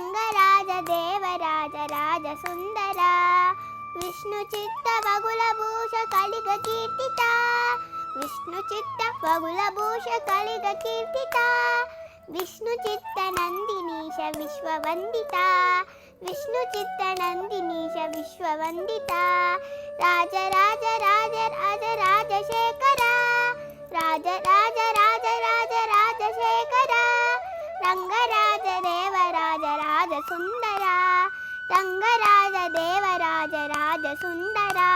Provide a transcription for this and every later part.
రంగరాజ దేవరాజ రాజ సుందర. విష్ణు చిత్త బగుల భూష కలిగ కీర్తిత. విష్ణు చిత్త బగుల భూష కలిగ కీర్తిత. విష్ణు చిత్త నందినీశ విశ్వవందిత. విష్ణు చిత్త నందినీశ విశ్వవందిత. రాజ రాజ రాజ சுந்தரா ரங்கராஜ தேவராஜ ராஜ சுந்தரா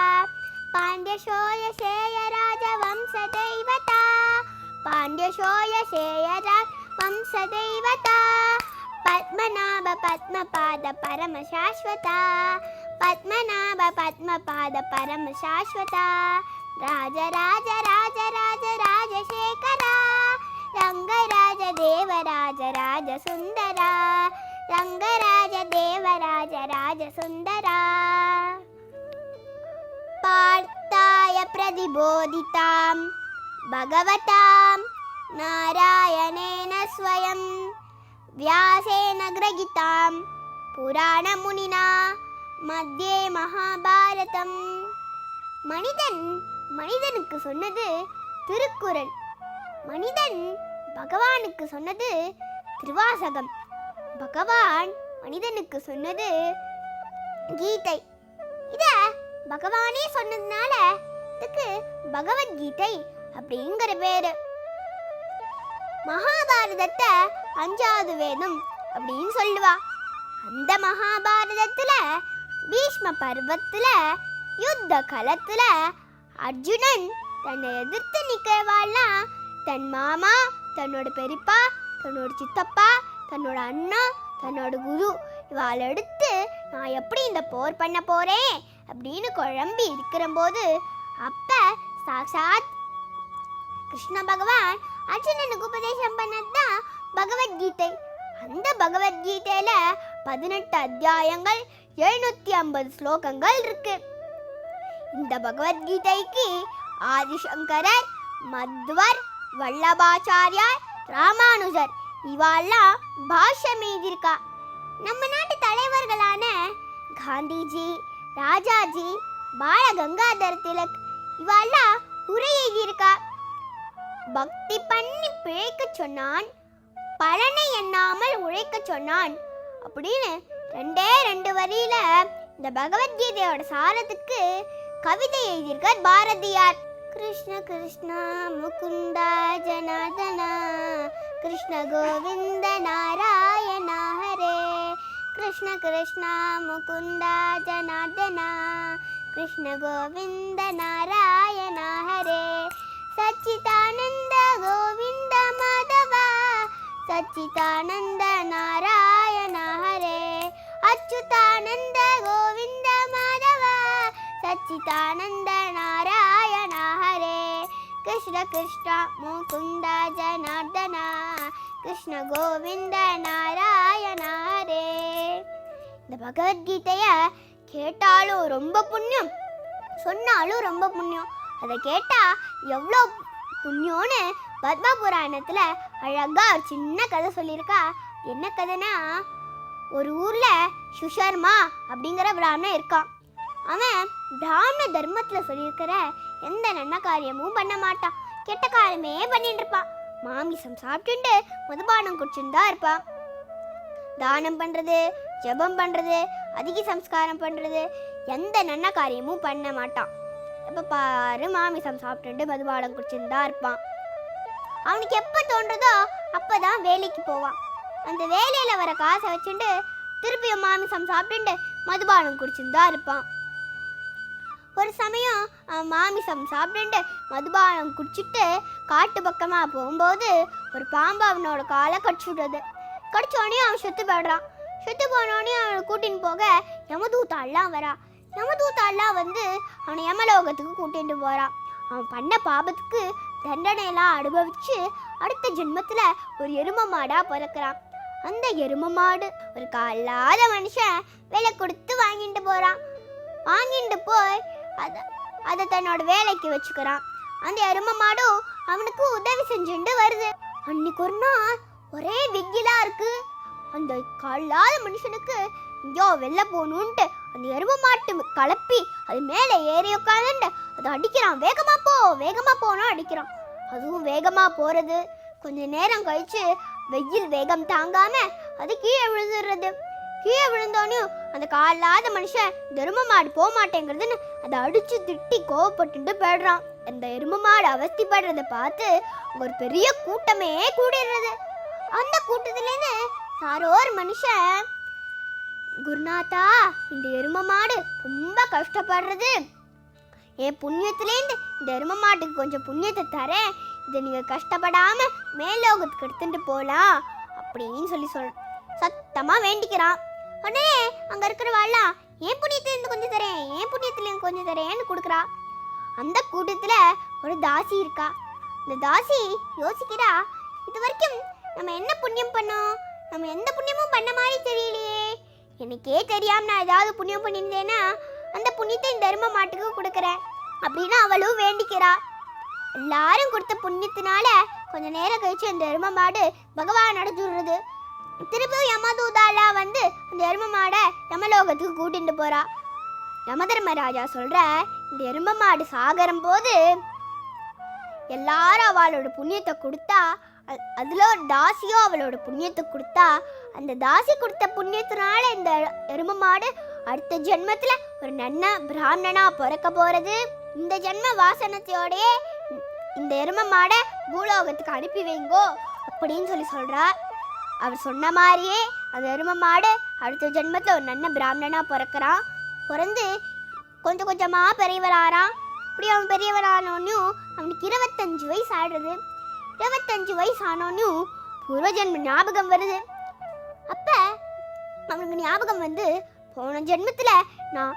பாண்டிய சோழ சேய ராஜ வம்ச தெய்வதா பாண்டிய சோழ சேய ராஜ வம்ச தெய்வதா பத்மநாப பத்மபாத பரம சாஸ்வதா பத்மநாப பத்மபாத பரம சாஸ்வதா ராஜ ராஜ ராஜ ராஜ ராஜசேகரா ரங்கராஜ தேவராஜ ராஜ சுந்தரா. रङ्गराज देवराज राज सुन्दरा पार्थाय प्रतिबोधितां भगवतां नारायणेन स्वयं व्यासेन ग्रहितां पुराणमुनिना மத்தியே மகாபாரதம் மனிதன் மனிதனுக்கு சொன்னது திருக்குறள் மனிதன் பகவானுக்கு சொன்னது திருவாசகம் பகவான் மனிதனுக்கு சொன்னது கீதை. இத பகவானே சொன்னதுனால இதுக்கு பகவத்கீதை அப்படிங்கிற பேரு. மகாபாரதத்தை அஞ்சாவது வேதம் அப்படின்னு சொல்லுவா. அந்த மகாபாரதத்துல பீஷ்ம பருவத்துல யுத்த களத்துல அர்ஜுனன் தன்னை எதிர்த்து நிக்கிறவாள்லாம் தன் மாமா தன்னோட பெரியப்பா தன்னோட சித்தப்பா தன்னோட அண்ணா தன்னோட குரு இவாள் எடுத்து நான் எப்படி இந்த போர் பண்ண போறேன் அப்படின்னு குழம்பி இருக்கிறபோது அப்ப சாக்ஷாத் கிருஷ்ண பகவான் அர்ஜுனனுக்கு உபதேசம் பண்ணதுதான் பகவத்கீதை. அந்த பகவத்கீதையில பதினெட்டு அத்தியாயங்கள் எழுநூத்தி ஐம்பது ஸ்லோகங்கள் இருக்கு. இந்த பகவத்கீதைக்கு ஆதிசங்கரர் மத்வர் வல்லபாச்சாரியார் ராமானுஜர் இவாள்லாம் பாஷம் எழுதியிருக்கா நம்ம நாட்டு தலைவர்களான காந்திஜி ராஜாஜி பால கங்காதர் திலக் இவாள்லாம் உரை எழுதியிருக்கா. பக்தி பண்ணி பிழைக்க சொன்னான் பலனை எண்ணாமல் உழைக்க சொன்னான் அப்படின்னு ரெண்டே ரெண்டு வரியில இந்த பகவத்கீதையோட சாரத்துக்கு கவிதை எழுதியிருக்கார் பாரதியார். கிருஷ்ண கிருஷ்ணா முகுந்தா ஜனாதனா கிருஷ்ண கோவிந்த நாராயண ஹரே கிருஷ்ண கிருஷ்ணா முகுந்தா ஜனார்தனா கிருஷ்ண கோவிந்த நாராயண ஹரே சச்சிதானந்த கோவிந்த மாதவா சச்சிதானந்த நாராயண ஹரே அச்சுதானந்த கோவிந்த மாதவ சச்சிதானந்த நாராயண ஹரே கிருஷ்ண கிருஷ்ண முகுந்த ஜனார்தன கிருஷ்ண கோவிந்த நாராயண ஹரே இந்த பகவத்கீதைய கேட்டாலும் ரொம்ப புண்ணியம். சொன்னாலும் ரொம்ப புண்ணியம். அதை கேட்டா எவ்வளோ புண்ணியம்னு பத்ம புராணத்தில் அழகாக ஒரு சின்ன கதை சொல்லியிருக்கா. என்ன கதைனா ஒரு ஊரில் சுஷர்மா அப்படிங்கிற பிராமணன் இருக்கான். அவன் பிராமண தர்மத்துல சொல்லியிருக்கிற எந்த நல்ல காரியமும் பண்ண மாட்டான். கெட்ட காரியமே பண்ணிட்டு இருப்பான் மாமிசம் சாப்பிட்டுட்டு மதுபானம் குடிச்சுட்டு தான் இருப்பான். தானம் பண்றது ஜெபம் பண்றது அதிக சம்ஸ்காரம் பண்றது எந்த நல்ல காரியமும் பண்ண மாட்டான். எப்ப பாரு மாமிசம் சாப்பிட்டுட்டு மதுபானம் குடிச்சுட்டு தான் இருப்பான். அவனுக்கு எப்ப தோன்றதோ அப்பதான் வேலைக்கு போவான். அந்த வேலையில வர காசை வச்சுட்டு திருப்பியும் மாமிசம் சாப்பிட்டுட்டு மதுபானம் குடிச்சுட்டு தான் இருப்பான். ஒரு சமயம் அவன் மாமிசம் சாப்பிட்டுட்டு மதுபானம் குடிச்சிட்டு காட்டு பக்கமாக போகும்போது ஒரு பாம்பு அவனோட காலை கடிச்சு விடுறது கடிச்சோடனே அவன் செத்து போயிடுறான். செத்து போனோடனே அவனை கூட்டின்னு போக யமதூத்தாள்லாம் வரா. யமதூத்தாள்லாம் வந்து அவனை யமலோகத்துக்கு கூட்டிகிட்டு போகிறான் அவன் பண்ண பாபத்துக்கு தண்டனையெல்லாம் அனுபவிச்சு அடுத்த ஜென்மத்தில் ஒரு எரும மாடாக பிறக்கிறான். அந்த எரும மாடு ஒரு காலாத மனுஷன் விலை கொடுத்து வாங்கிட்டு போகிறான் வாங்கிட்டு போய் அதை அதை தன்னோட வேலைக்கு வச்சுக்கிறான். அந்த எரும மாடும் அவனுக்கு உதவி செஞ்சுட்டு வருது. அன்னைக்கு ஒரு நாள் ஒரே விக்கிலா இருக்கு. அந்த கல்லாத மனுஷனுக்கு ஐயோ வெளில போகணுன்ட்டு அந்த எரும மாட்டு கலப்பி அது மேலே ஏறி உட்காந்துட்டு அதை அடிக்கிறான். வேகமாக போ வேகமாக போனா அடிக்கிறான். அதுவும் வேகமாக போகிறது கொஞ்ச நேரம் கழிச்சு வெயில் வேகம் தாங்காம அது கீழே விழுந்துடுறது. கீழே விழுந்தோனையும் அந்த காலாத மனுஷன் இந்த எரும மாடு போக மாட்டேங்கிறதுன்னு அதை அடிச்சு திட்டி கோவப்பட்டு போயிடுறான். அந்த எரும மாடு அவஸ்திப்படுறத பார்த்து ஒரு பெரிய கூட்டமே கூடிடுறது. அந்த கூட்டத்துலேருந்து யாரோ ஒரு மனுஷன் குருநாதா இந்த எரும மாடு ரொம்ப கஷ்டப்படுறது. என் புண்ணியத்துலேருந்து இந்த எரும மாட்டுக்கு கொஞ்சம் புண்ணியத்தை தரேன். இதை நீங்கள் கஷ்டப்படாம மேலோகத்துக்கு எடுத்துட்டு போகலாம் அப்படின்னு சொல்லி சொல் சத்தமாக வேண்டிக்கிறான். உடனே அங்கே இருக்கிறவாள்லாம் என் புண்ணியத்துலேருந்து கொஞ்சம் தரேன் என் புண்ணியத்துலேருந்து கொஞ்சம் தரேன்னு கொடுக்குறா. அந்த கூட்டத்தில் ஒரு தாசி இருக்கா. இந்த தாசி யோசிக்கிறா இது வரைக்கும் நம்ம என்ன புண்ணியம் பண்ணோம்? நம்ம எந்த புண்ணியமும் பண்ண மாதிரி தெரியலையே. எனக்கே தெரியாமல் நான் ஏதாவது புண்ணியம் பண்ணியிருந்தேன்னா அந்த புண்ணியத்தை இந்த தர்ம மாட்டுக்கு கொடுக்குறேன் அப்படின்னு அவளும் வேண்டிக்கிறா. எல்லாரும் கொடுத்த புண்ணியத்தினால கொஞ்ச நேரம் கழிச்சு அந்த எரும மாடு பகவான் அடைஞ்சுடுறது திருப்பியும் யமதூதாலா வந்து அந்த எரும மாடை யமலோகத்துக்கு கூட்டிட்டு போறா. யமதர்மராஜா சொல்ற இந்த எரும மாடு சாகரம் போது எல்லாரும் அவளோட புண்ணியத்தை கொடுத்தா அ- அதுல ஒரு தாசியோ அவளோட புண்ணியத்தை கொடுத்தா அந்த தாசி கொடுத்த புண்ணியத்தினால இந்த எரும மாடு அடுத்த ஜென்மத்துல ஒரு நன்ன பிராமணனா பிறக்க போறது. இந்த ஜென்ம வாசனத்தையோடயே இந்த எரும மாடை பூலோகத்துக்கு அனுப்பி வைங்கோ அப்படின்னு சொல்லி சொல்றார் அவர் சொன்ன மாதிரியே அந்த எரும மாடு அடுத்த ஜென்மத்தில் ஒரு நல்ல பிராமணனா பிறக்கிறான். பிறந்து கொஞ்சம் கொஞ்சமா பெரியவராகிறான் இப்படி அவன் பெரியவரானோன்னும் அவனுக்கு இருபத்தஞ்சு வயசு ஆடுறது இருபத்தஞ்சு வயசு ஆனோன்னும் பூர்வஜென்ம ஞாபகம் வருது. அப்ப அவனுக்கு ஞாபகம் வந்து போன ஜென்மத்துல நான்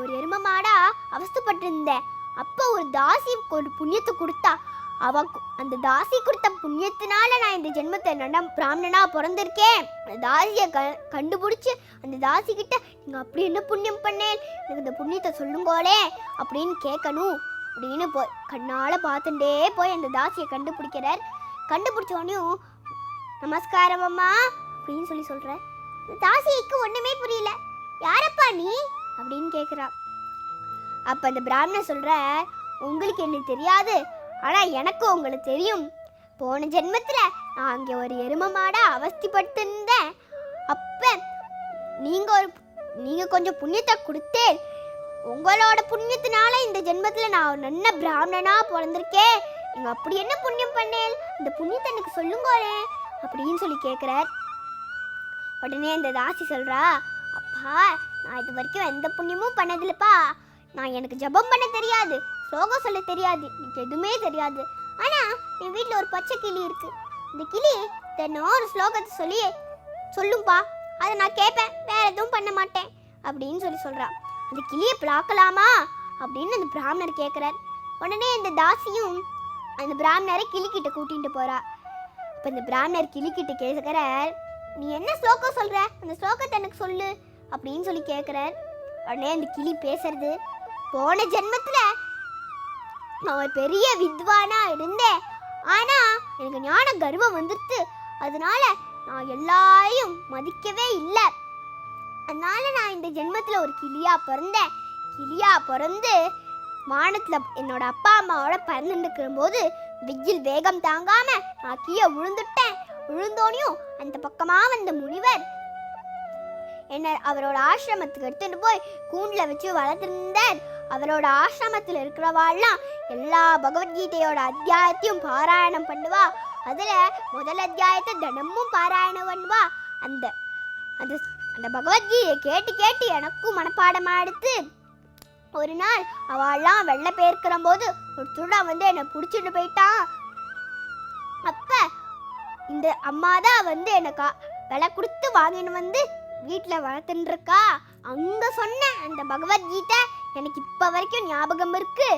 ஒரு எரும மாடா அவஸ்தப்பட்டிருந்தேன். அப்போ ஒரு தாசி ஒரு புண்ணியத்தை கொடுத்தா. அவ அந்த தாசி கொடுத்த புண்ணியத்தினால நான் இந்த ஜென்மத்தை நட பிராமணனா பிறந்திருக்கேன். அந்த தாசியை க கண்டுபிடிச்சி அந்த தாசி கிட்ட நீங்க அப்படி என்ன புண்ணியம் பண்ணேன்? எனக்கு இந்த புண்ணியத்தை சொல்லுங்கோலே அப்படின்னு கேட்கணும் அப்படின்னு போய் கண்ணால பார்த்துட்டே போய் அந்த தாசியை கண்டுபிடிக்கிறார். கண்டுபிடிச்சோடனையும் நமஸ்காரம் அம்மா அப்படின்னு சொல்லி சொல்ற. இந்த தாசிக்கு ஒண்ணுமே புரியல. யாரப்பா நீ? அப்படின்னு கேட்குறா அப்போ அந்த பிராமணன் சொல்கிற உங்களுக்கு என்ன தெரியாது. ஆனால் எனக்கு உங்களை தெரியும். போன ஜென்மத்தில் நான் அங்கே ஒரு எரும மாடாக அவஸ்திப்படுத்திருந்தேன் அப்போ அப்ப ஒரு நீங்கள் கொஞ்சம் புண்ணியத்தை கொடுத்தேன். உங்களோட புண்ணியத்தினால இந்த ஜென்மத்தில் நான் ஒரு நல்ல பிராமணனாக பிறந்திருக்கேன். நீங்கள் அப்படி என்ன புண்ணியம் பண்ணேன் இந்த புண்ணியத்தை எனக்கு சொல்லுங்களே அப்படின்னு சொல்லி கேட்குறார் உடனே இந்த தாசி சொல்கிறா அப்பா நான் இது வரைக்கும் எந்த புண்ணியமும் பண்ணதில்லப்பா. நான் எனக்கு ஜெபம் பண்ண தெரியாது. ஸ்லோகம் சொல்ல தெரியாது எனக்கு எதுவுமே தெரியாது. ஆனால் என் வீட்டில் ஒரு பச்சை கிளி இருக்கு. இந்த கிளி தினம் ஒரு ஸ்லோகத்தை சொல்லி சொல்லும்பா. அதை நான் கேட்பேன். வேற எதுவும் பண்ண மாட்டேன் அப்படின்னு சொல்லி சொல்கிறான் அந்த கிளியை பிளாக்கலாமா? அப்படின்னு அந்த பிராமணர் கேட்குறார் உடனே இந்த தாசியும் அந்த பிராமணரை கிளிக்கிட்ட கூட்டிகிட்டு போறா. இப்போ இந்த பிராமணர் கிளிக்கிட்ட கேட்குறார் நீ என்ன ஸ்லோகம் சொல்கிற அந்த ஸ்லோகத்தை எனக்கு சொல்லு அப்படின்னு சொல்லி கேட்குறார் உடனே அந்த கிளி பேசுறது போன ஜென்மத்தில் நான் ஒரு பெரிய வித்வானா இருந்தேன். ஆனா எனக்கு ஞான கர்வம் வந்துருச்சு. அதனால நான் எல்லாரையும் மதிக்கவே இல்லை. அதனால நான் இந்த ஜென்மத்தில் ஒரு கிளியா பிறந்தேன். கிளியா பிறந்து வானத்தில் என்னோட அப்பா அம்மாவோட பறந்துட்டு போது வெயில் வேகம் தாங்காம நான் கீழே விழுந்துட்டேன். விழுந்தோனையும் அந்த பக்கமாக வந்த முனிவர் என்ன அவரோட ஆசிரமத்துக்கு எடுத்துட்டு போய் கூண்டில் வச்சு வளர்த்திருந்தார். அவரோட ஆசிரமத்தில் இருக்கிறவாள்லாம் எல்லா பகவத்கீதையோட அத்தியாயத்தையும் பாராயணம் பண்ணுவா. அதில் முதல் அத்தியாயத்தை தினமும் பாராயணம் பண்ணுவா. அந்த அந்த அந்த பகவத்கீதையை கேட்டு கேட்டு எனக்கும் மனப்பாடமாக எடுத்து ஒரு நாள் அவள்லாம் வெள்ளை பெயர்க்கிற போது ஒரு திருடன் வந்து என்னை பிடிச்சிட்டு போயிட்டான். அப்போ இந்த அம்மா தான் வந்து எனக்கு விலை கொடுத்து வாங்கின்னு வந்து வீட்டில் வளர்த்துன்னு இருக்கா. அங்கே சொன்ன அந்த பகவத்கீதை எனக்கு இப்போ வரைக்கும் ஞாபகம் இருக்கு.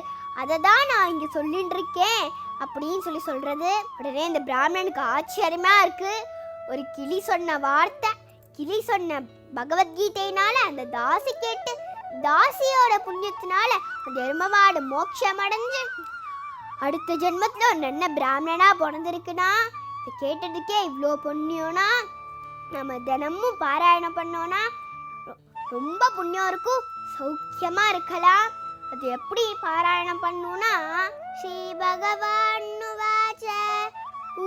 அதை தான் நான் இங்கே சொல்லிட்டு இருக்கேன் அப்படின்னு சொல்லி சொல்கிறது உடனே இந்த பிராமணனுக்கு ஆச்சரியமாக இருக்குது ஒரு கிளி சொன்ன வார்த்தை கிளி சொன்ன பகவத்கீதையினால அந்த தாசி கேட்டு தாசியோட புண்ணியத்தினால அந்த எருமவாடு மோட்சம் அடைஞ்சு அடுத்த ஜென்மத்தில் ஒரு நல்ல பிராமணனாக பிறந்திருக்குன்னா இதை கேட்டதுக்கே இவ்வளோ புண்ணியம்னா? நம்ம தினமும் பாராயணம் பண்ணோன்னா ரொம்ப புண்ணியம் இருக்கும். சௌக்கியமாக இருக்கலாம். அது எப்படி பாராயணம் பண்ணுனா ஸ்ரீ பகவானுவாச்ச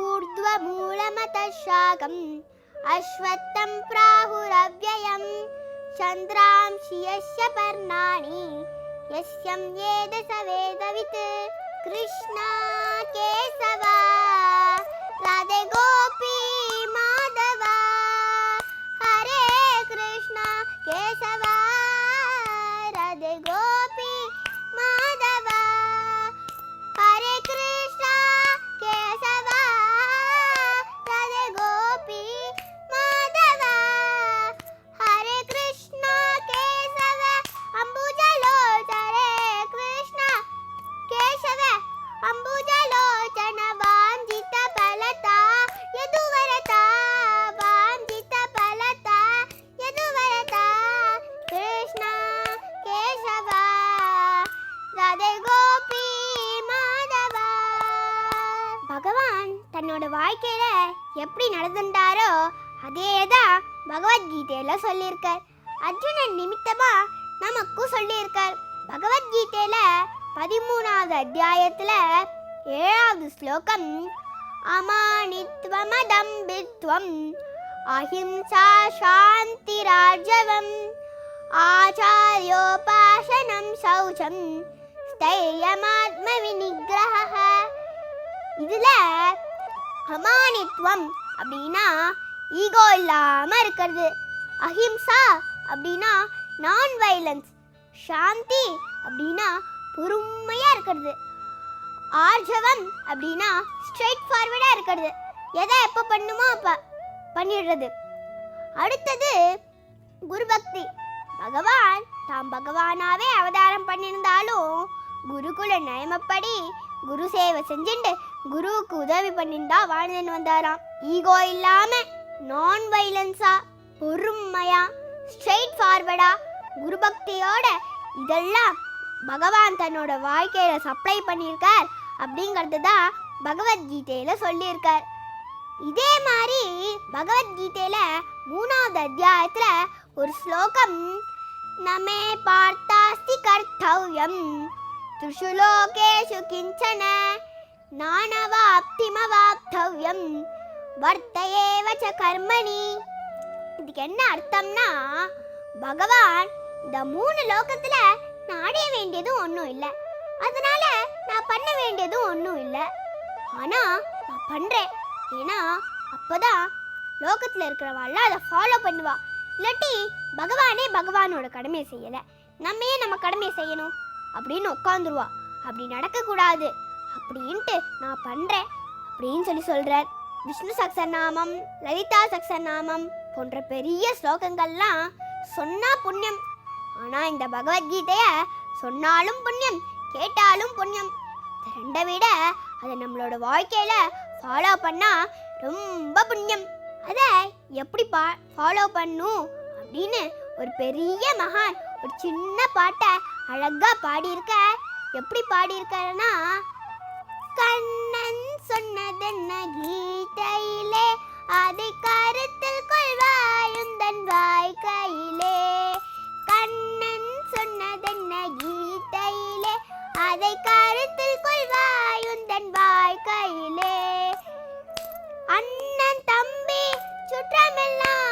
ஊர்துவ மூலமத சாகம் அஸ்வத்தம் பிராகுரவ்யயம் சந்திராம்சி யஸ்ய பர்ணாணி யஸ்யம் ஏத சவேதவித் கிருஷ்ணா அதே தான் பகவத்கீதையில சொல்லியிருக்கார். அர்ஜுனன் நிமித்தமா நமக்கும் சொல்லியிருக்கார். பகவத்கீதையில பதிமூணாவது அத்தியாயத்துல ஏழாவது ஸ்லோகம் அமானித்வமதம்பித்வம் அஹிம்சா சாந்தி ராஜவம் ஆச்சாரியோபாசனம் சௌச்சம் ஸ்தைரியமாத்ம விநிகிரக இதுல அமானித்வம் அப்படின்னா ஈகோ இல்லாமல் இருக்கிறது. அஹிம்சா அப்படின்னா நான் வைலன்ஸ் சாந்தி அப்படின்னா பொறுமையாக இருக்கிறது. ஆர்ஜவம் அப்படின்னா ஸ்ட்ரெயிட் ஃபார்வர்டாக இருக்கிறது. எதை எப்போ பண்ணுமோ அப்போ பண்ணிடுறது. அடுத்தது குருபக்தி. பகவான் தாம் பகவானாவே அவதாரம் பண்ணியிருந்தாலும் குருகுல நியமப்படி குரு சேவை செஞ்சுட்டு குருவுக்கு உதவி பண்ணியிருந்தா வாழ்ந்துன்னு வந்தாராம். ஈகோ இல்லாமல் நான் வைலன்ஸா பொறுமையா ஸ்ட்ரெயிட் ஃபார்வர்டா குரு பக்தியோட இதெல்லாம் பகவான் தன்னோட வாழ்க்கையில சப்ளை பண்ணியிருக்கார் அப்படிங்கிறது தான் பகவத்கீதையில சொல்லியிருக்கார் இதே மாதிரி பகவத்கீதையில மூணாவது அத்தியாயத்துல ஒரு ஸ்லோகம் நமே பார்த்தாஸ்தி கர்த்தவ்யம் त्रिषु लोकेषु किञ्चन நானவாப்திமவாப்தவ்யம் வர்த்தையே வச்ச கர்மணி. இதுக்கு என்ன அர்த்தம்னா பகவான் இந்த மூணு லோகத்துல நான் அடைய வேண்டியதும் ஒன்றும் இல்லை. அதனால நான் பண்ண வேண்டியதும் ஒன்றும் இல்லை. ஆனா நான் பண்றேன். ஏன்னா அப்பதான் லோகத்துல இருக்கிறவாள்லாம் அதை ஃபாலோ பண்ணுவா. இல்லாட்டி பகவானே பகவானோட கடமையை செய்யலை. நம்மையே நம்ம கடமையை செய்யணும்? அப்படின்னு உட்காந்துருவா அப்படி நடக்கக்கூடாது. அப்படின்ட்டு நான் பண்ணுறேன் அப்படின்னு சொல்லி சொல்கிறார் விஷ்ணு சக்சநாமம் லலிதா சக்சநாமம் போன்ற பெரிய ஸ்லோகங்கள்லாம் சொன்னா புண்ணியம். ஆனா இந்த பகவத்கீதைய சொன்னாலும் புண்ணியம் கேட்டாலும் புண்ணியம். இந்த ரெண்டை விட அதை நம்மளோட வாழ்க்கையில ஃபாலோ பண்ணா ரொம்ப புண்ணியம். அதை எப்படி பா ஃபாலோ பண்ணும் அப்படின்னு ஒரு பெரிய மகான் ஒரு சின்ன பாட்டை அழகா பாடியிருக்க எப்படி பாடியிருக்காருன்னா கண்ணன் சொன்னதென்ன கீதையிலே அதை கருத்தில் கொள்வாயுந்தன் வாழ்க்கையிலே. கண்ணன் சொன்னதென்ன கீதையிலே அதை கருத்தில் கொள்வாயுந்தன் வாழ்க்கையிலே. அண்ணன் தம்பி சுற்றமெல்லாம்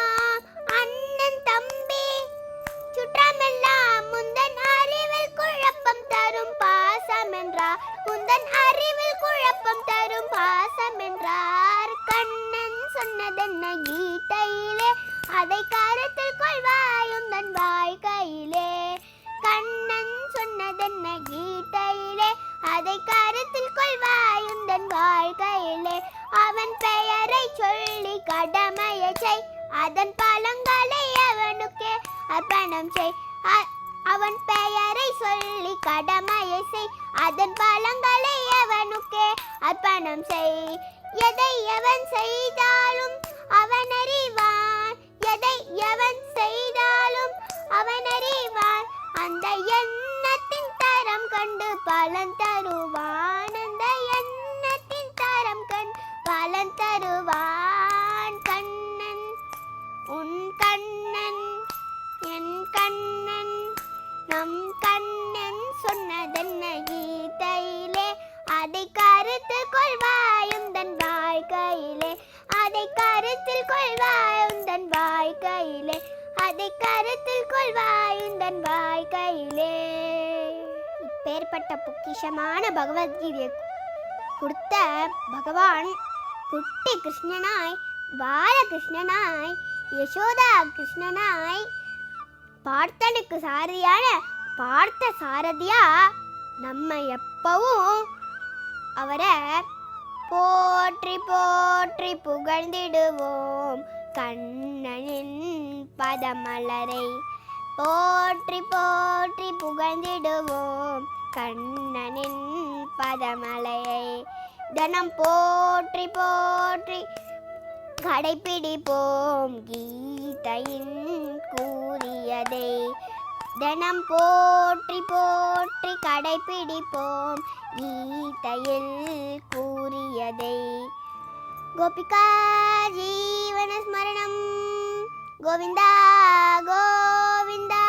பாசமென்றார். குந்தன் அறிவில் குழப்பம் தரும் பாசமென்றார். கண்ணன் சொன்னதென்ன கீதையிலே? அதை கருத்தில் கொள்வாயும் தன் வாழ்க்கையிலே. கண்ணன் சொன்னதென்ன கீதையிலே? அதை கருத்தில் கொள்வாயும் தன் வாழ்க்கையிலே. அவன் பெயரை சொல்லி கடமையை செய். அதன் பழங்களை அவனுக்கே அர்ப்பணம் செய். அவன் பெயரை சொல்லி கடமையை செய். அதன் பலங்களை அவனுக்கே அர்ப்பணம் செய். எதை எவன் செய்தாலும் அவன் அறிவான். எதை எவன் செய்தாலும் அவன் அறிவான். அந்த எண்ணத்தின் தரம் கண்டு பலன் தருவான். நம் கண்ணன் சொன்னதென்ன கீதையிலே? அதை கருத்தில் கொள்வாயும் தன் வாழ்க்கையிலே. அதை கருத்தில் கொள்வாயும் தன் வாழ்க்கையிலே. அதை கருத்தில் கொள்வாயும் தன் வாழ்க்கையிலே. இப்பேற்பட்ட பொக்கிஷமான பகவத்கீதையை கொடுத்த பகவான் குட்டி கிருஷ்ணனாய் பாலகிருஷ்ணனாய் யசோதா கிருஷ்ணனாய் பார்த்தனுக்கு சாரதியான பார்த்த சாரதியா? நம்ம எப்பவும் அவரை போற்றி போற்றி புகழ்ந்திடுவோம். கண்ணனின் பதமலரை போற்றி போற்றி புகழ்ந்திடுவோம். கண்ணனின் பதமலையை தினம் போற்றி போற்றி கடைபிடிப்போம். கீதையின் கூறியதை. தினம் போற்றி போற்றி கடைபிடிப்போம். கீதையில் கூறியதை. கோபிகா ஜீவன ஸ்மரணம் கோவிந்தா கோவிந்தா.